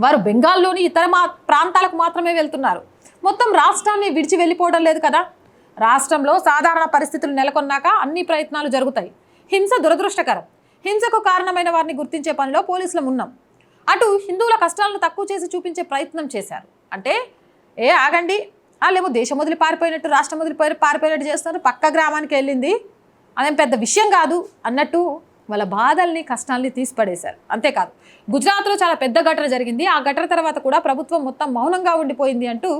వారు బెంగాల్లోని ఇతర మా ప్రాంతాలకు మాత్రమే వెళ్తున్నారు. మొత్తం రాష్ట్రాన్ని విడిచి వెళ్ళిపోవడం లేదు కదా? రాష్ట్రంలో సాధారణ పరిస్థితులు నెలకొన్నాక అన్ని ప్రయత్నాలు జరుగుతాయి. హింస దురదృష్టకరం. హింసకు కారణమైన వారిని గుర్తించే పనిలో పోలీసులం ఉన్నాం. అటు హిందువుల కష్టాలను తక్కువ చేసి చూపించే ప్రయత్నం చేశారు. అంటే ఏ ఆగండి వాళ్ళేమో దేశం వదిలి పారిపోయినట్టు రాష్ట్రం వదిలి పారిపోయినట్టు చేస్తున్నారు పక్క గ్రామానికి వెళ్ళింది. అదేం పెద్ద విషయం కాదు అన్నట్టు వాళ్ళ బాధల్ని కష్టాల్ని తీసిపడేశారు. అంతేకాదు గుజరాత్లో చాలా పెద్ద ఘటన జరిగింది. ఆ ఘటన తర్వాత కూడా ప్రభుత్వం మొత్తం మౌనంగా ఉండిపోయింది అంటూ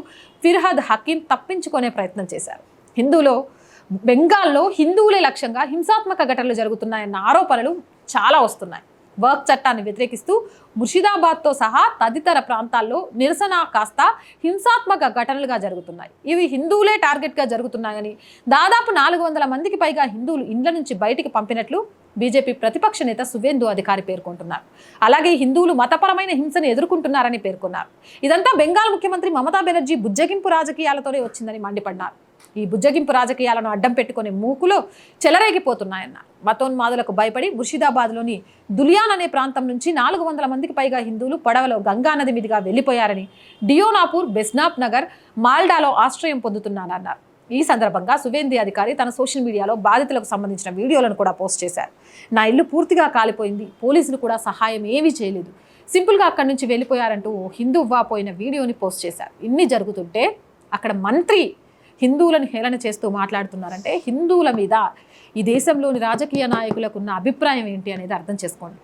ఫిర్హాద్ హకీం తప్పించుకునే ప్రయత్నం చేశారు. హిందూలో బెంగాల్లో హిందువులే లక్ష్యంగా హింసాత్మక ఘటనలు జరుగుతున్నాయన్న ఆరోపణలు చాలా వస్తున్నాయి. వర్క్ చట్టాన్ని వ్యతిరేకిస్తూ ముర్షిదాబాద్తో సహా తదితర ప్రాంతాల్లో నిరసన కాస్త హింసాత్మక ఘటనలుగా జరుగుతున్నాయి. ఇవి హిందువులే టార్గెట్గా జరుగుతున్నాయని దాదాపు నాలుగు వందల మందికి పైగా హిందువులు ఇండ్ల నుంచి బయటికి పంపినట్లు బీజేపీ ప్రతిపక్ష నేత సువేందు అధికారి పేర్కొంటున్నారు. అలాగే హిందువులు మతపరమైన హింసను ఎదుర్కొంటున్నారని పేర్కొన్నారు. ఇదంతా బెంగాల్ ముఖ్యమంత్రి మమతా బెనర్జీ బుజ్జగింపు రాజకీయాలతోనే వచ్చిందని మండిపడ్డారు. ఈ బుజ్జగింపు రాజకీయాలను అడ్డం పెట్టుకునే మూకులు చెలరేగిపోతున్నాయన్నారు. మతోన్మాదులకు భయపడి ముర్షిదాబాద్లోని దులియాన్ అనే ప్రాంతం నుంచి నాలుగు వందల మందికి పైగా హిందువులు పడవలో గంగా నది మీదుగా వెళ్ళిపోయారని డియోనాపూర్ బెస్నాప్ నగర్ మాల్డాలో ఆశ్రయం పొందుతున్నానన్నారు ఈ సందర్భంగా సువేంది అధికారి తన సోషల్ మీడియాలో బాధితులకు సంబంధించిన వీడియోలను కూడా పోస్ట్ చేశారు. నా ఇల్లు పూర్తిగా కాలిపోయింది పోలీసులు కూడా సహాయం ఏమీ చేయలేదు. సింపుల్గా అక్కడి నుంచి వెళ్ళిపోయారంటూ ఓ హిందువ్వా పోయిన వీడియోని పోస్ట్ చేశారు. ఇన్ని జరుగుతుంటే అక్కడ మంత్రి హిందువులను హేళన చేస్తూ మాట్లాడుతున్నారంటే హిందువుల మీద ఈ దేశంలోని రాజకీయ నాయకులకు ఉన్న అభిప్రాయం ఏంటి అనేది అర్థం చేసుకోండి.